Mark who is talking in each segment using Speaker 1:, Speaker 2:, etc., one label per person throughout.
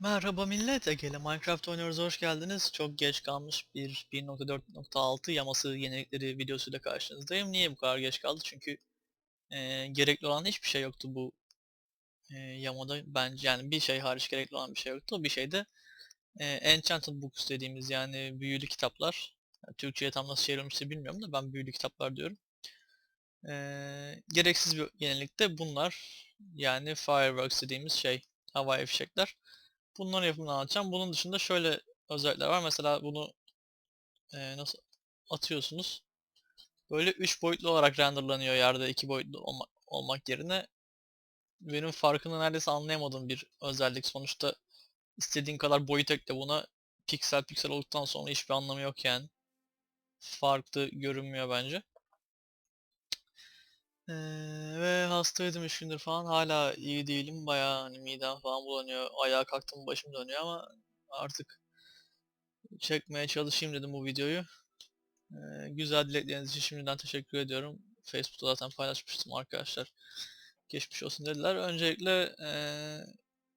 Speaker 1: Merhaba millet, Ege'yle Minecraft oynuyoruz, hoş geldiniz. Çok geç kalmış bir 1.4.6 yaması yenilikleri videosuyla karşınızdayım. Niye bu kadar geç kaldı? Çünkü e, gerekli olan hiçbir şey yoktu bu e, yamada. Bence yani bir şey hariç gerekli olan bir şey yoktu. Bir şey de e, Enchanted Books dediğimiz yani büyülü kitaplar. Yani Türkçe'ye tam nasıl çevrilmişse bilmiyorum da ben büyülü kitaplar diyorum. E, gereksiz bir yenilik de bunlar. Yani Fireworks dediğimiz şey, havai fişekler. Bunların yapımını anlatacağım. Bunun dışında şöyle özellikler var. Mesela bunu e, nasıl atıyorsunuz? Böyle 3 boyutlu olarak renderlanıyor yerde 2 boyutlu olma, olmak yerine. Benim farkını neredeyse anlayamadığım bir özellik. Sonuçta istediğin kadar boyut ekle buna. Piksel piksel olduktan sonra hiçbir anlamı yok yani. Farklı görünmüyor bence. Ee, ve hastaydım 3 gündür falan. Hala iyi değilim. Bayağı hani midem falan bulanıyor. Ayağa kalktım başım dönüyor ama artık çekmeye çalışayım dedim bu videoyu. Ee, güzel dilekleriniz için şimdiden teşekkür ediyorum. Facebook'ta zaten paylaşmıştım arkadaşlar. Geçmiş olsun dediler. Öncelikle ee,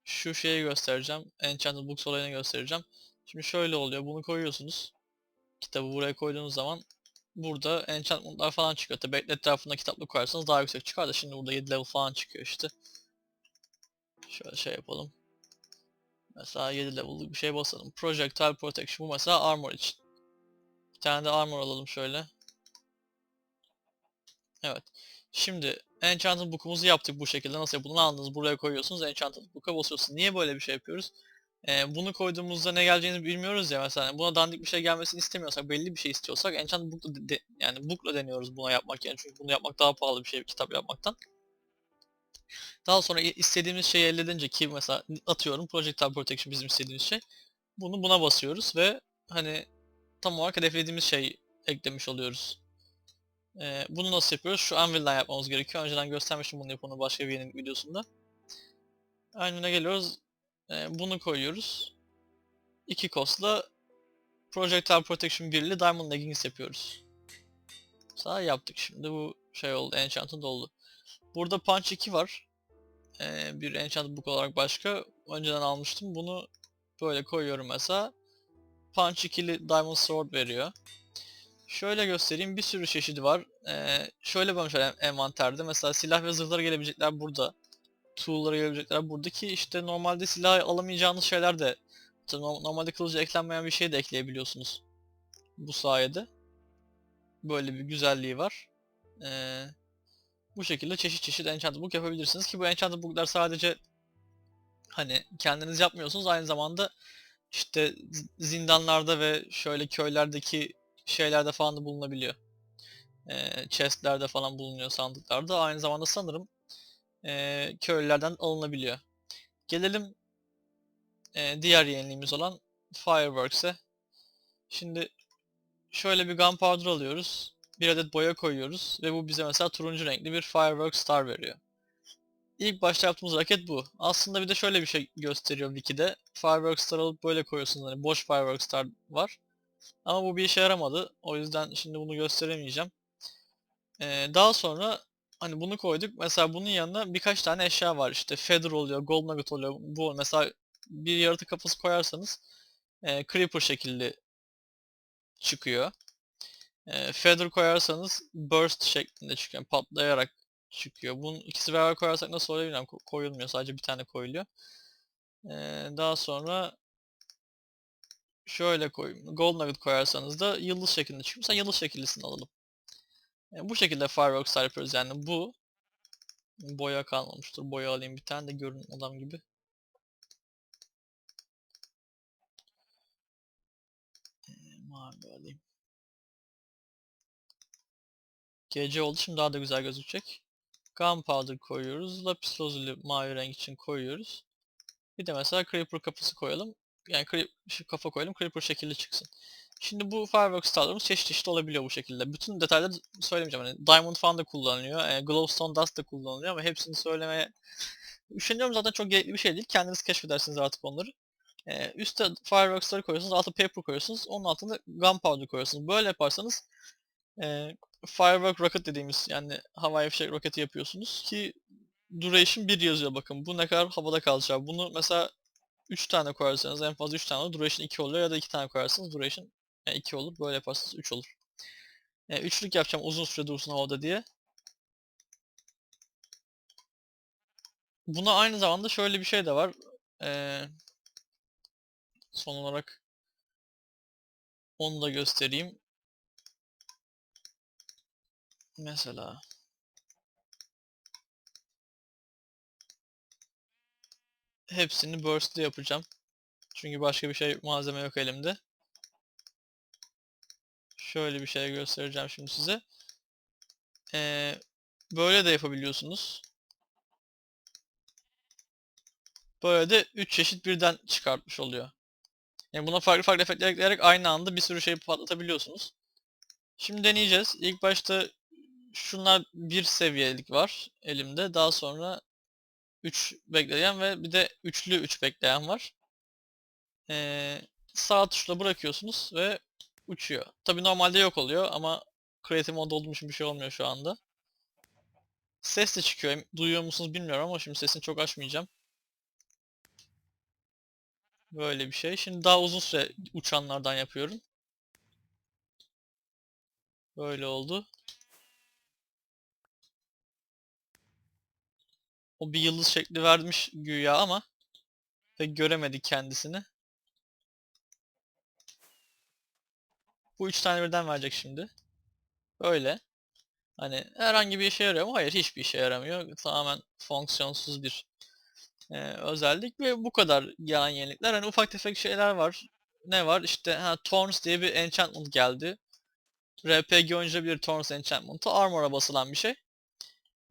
Speaker 1: şu şeyi göstereceğim. Enchanted Books olayını göstereceğim. Şimdi şöyle oluyor. Bunu koyuyorsunuz. Kitabı buraya koyduğunuz zaman burada enchantment'lar falan çıkıyor. Tabi etrafında kitaplık koyarsanız daha yüksek çıkar da şimdi burada 7 level falan çıkıyor işte. Şöyle şey yapalım. Mesela 7 level'lık bir şey basalım. Projectile Protection bu mesela armor için. Bir tane de armor alalım şöyle. Evet. Şimdi Enchanted Book'umuzu yaptık bu şekilde. Nasıl yapıldığını anladınız. Buraya koyuyorsunuz. Enchanted Book'a basıyorsunuz. Niye böyle bir şey yapıyoruz? Ee, bunu koyduğumuzda ne geleceğini bilmiyoruz ya mesela. Buna dandik bir şey gelmesini istemiyorsak, belli bir şey istiyorsak Enchanted Book'la de, yani Book'la deniyoruz buna yapmak yani. Çünkü bunu yapmak daha pahalı bir şey kitap yapmaktan. Daha sonra istediğimiz şeyi elde edince ki mesela atıyorum Projectile Protection bizim istediğimiz şey. Bunu buna basıyoruz ve hani tam olarak hedeflediğimiz şey eklemiş oluyoruz. Ee, bunu nasıl yapıyoruz? Şu Anvil'den yapmamız gerekiyor. Önceden göstermiştim bunu yapımını başka bir yeni videosunda. Anvil'e geliyoruz. Ee, bunu koyuyoruz. İki cost'la Projectile Protection 1 ile Diamond Leggings yapıyoruz. Sağ yaptık şimdi bu şey oldu, Enchanted oldu. Burada Punch 2 var. Ee, bir Enchanted Book olarak başka. Önceden almıştım. Bunu böyle koyuyorum mesela. Punch 2'li Diamond Sword veriyor. Şöyle göstereyim. Bir sürü çeşidi var. Ee, şöyle bölmüşler envanterde. Mesela silah ve zırhlara gelebilecekler burada. Tool'lara gelebilecekler. Buradaki işte normalde silah alamayacağınız şeyler de normalde kılıcı eklenmeyen bir şey de ekleyebiliyorsunuz. Bu sayede. Böyle bir güzelliği var. Ee, bu şekilde çeşit çeşit enchanted book yapabilirsiniz ki bu enchanted book'lar sadece hani kendiniz yapmıyorsunuz aynı zamanda işte zindanlarda ve şöyle köylerdeki şeylerde falan da bulunabiliyor. Ee, chestlerde falan bulunuyor sandıklarda. Aynı zamanda sanırım e, köylülerden alınabiliyor. Gelelim e, diğer yeniliğimiz olan Fireworks'e. Şimdi şöyle bir gunpowder alıyoruz. Bir adet boya koyuyoruz ve bu bize mesela turuncu renkli bir Fireworks Star veriyor. İlk başta yaptığımız raket bu. Aslında bir de şöyle bir şey gösteriyor wiki'de. Fireworks Star alıp böyle koyuyorsunuz. Hani boş Fireworks Star var. Ama bu bir işe yaramadı. O yüzden şimdi bunu gösteremeyeceğim. Ee, daha sonra hani bunu koyduk. Mesela bunun yanına birkaç tane eşya var. İşte Feather oluyor, Gold Nugget oluyor. Bu mesela bir yaratık kafası koyarsanız e, Creeper şekilli çıkıyor. E, Feather koyarsanız Burst şeklinde çıkıyor. Patlayarak çıkıyor. Bunun ikisi beraber koyarsak nasıl oluyor bilmiyorum. Koyulmuyor. Sadece bir tane koyuluyor. E, daha sonra şöyle koyayım. Gold Nugget koyarsanız da yıldız şeklinde çıkıyor. Mesela yıldız şekillisini alalım. Yani bu şekilde Fireworks yapıyoruz yani bu boya kalmamıştır. Boya alayım bir tane de görün adam gibi. Ee, mavi alayım. Gece oldu şimdi daha da güzel gözükecek. Gunpowder koyuyoruz. Lapis lazuli mavi renk için koyuyoruz. Bir de mesela Creeper kafası koyalım. Yani creeper, kafa koyalım Creeper şekilli çıksın. Şimdi bu Fireworks starlarımız çeşit çeşit olabiliyor bu şekilde. Bütün detayları söylemeyeceğim. Hani Diamond falan da kullanılıyor. E, Glowstone Dust da kullanılıyor ama hepsini söylemeye üşeniyorum zaten çok gerekli bir şey değil. Kendiniz keşfedersiniz artık onları. E, üstte Fireworks'ları koyuyorsunuz, altı Paper koyuyorsunuz, onun altında Gunpowder koyuyorsunuz. Böyle yaparsanız e, Firework Rocket dediğimiz yani havai fişek roketi yapıyorsunuz ki duration 1 yazıyor bakın. Bu ne kadar havada kalacak. Bunu mesela 3 tane koyarsanız en fazla 3 tane olur. Duration 2 oluyor ya da 2 tane koyarsanız duration 2 olur. Böyle yaparsanız 3 olur. E, üçlük yapacağım uzun süre dursun havada diye. Buna aynı zamanda şöyle bir şey de var. Ee, son olarak onu da göstereyim. Mesela hepsini burst'te yapacağım. Çünkü başka bir şey malzeme yok elimde. Şöyle bir şey göstereceğim şimdi size. Ee, böyle de yapabiliyorsunuz. Böyle de 3 çeşit birden çıkartmış oluyor. Yani buna farklı farklı efektler ekleyerek aynı anda bir sürü şey patlatabiliyorsunuz. Şimdi deneyeceğiz. İlk başta şunlar bir seviyelik var elimde. Daha sonra 3 bekleyen ve bir de üçlü 3 bekleyen var. Ee, sağ tuşla bırakıyorsunuz ve uçuyor. Tabi normalde yok oluyor ama Creative Mode olduğum için bir şey olmuyor şu anda. Ses de çıkıyor. Duyuyor musunuz bilmiyorum ama şimdi sesini çok açmayacağım. Böyle bir şey. Şimdi daha uzun süre uçanlardan yapıyorum. Böyle oldu. O bir yıldız şekli vermiş güya ama pek göremedik kendisini. Bu üç tane birden verecek şimdi. Böyle. Hani herhangi bir işe yarıyor mu? Hayır hiçbir işe yaramıyor. Tamamen fonksiyonsuz bir e, özellik ve bu kadar gelen yenilikler. Hani ufak tefek şeyler var. Ne var? İşte ha, Thorns diye bir enchantment geldi. RPG oynayabilir Thorns enchantment'ı armor'a basılan bir şey.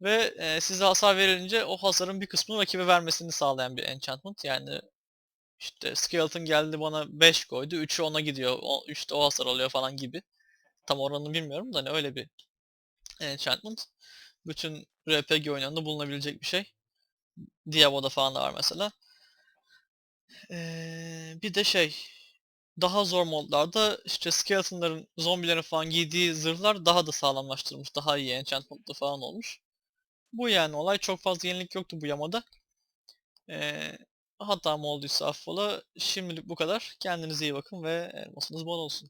Speaker 1: Ve e, size hasar verilince o hasarın bir kısmını rakibe vermesini sağlayan bir enchantment. Yani işte Skeleton geldi bana 5 koydu. 3'ü ona gidiyor. 3'te o hasar alıyor falan gibi. Tam oranını bilmiyorum da hani öyle bir enchantment. Bütün RPG oyunlarında bulunabilecek bir şey. Diablo'da falan da var mesela. Ee, bir de şey daha zor modlarda işte skeletonların, zombilerin falan giydiği zırhlar daha da sağlamlaştırılmış. Daha iyi enchantment'lı falan olmuş. Bu yani olay. Çok fazla yenilik yoktu bu yamada. Ee, hatam olduysa affola. Şimdilik bu kadar. Kendinize iyi bakın ve elmasınız bol olsun.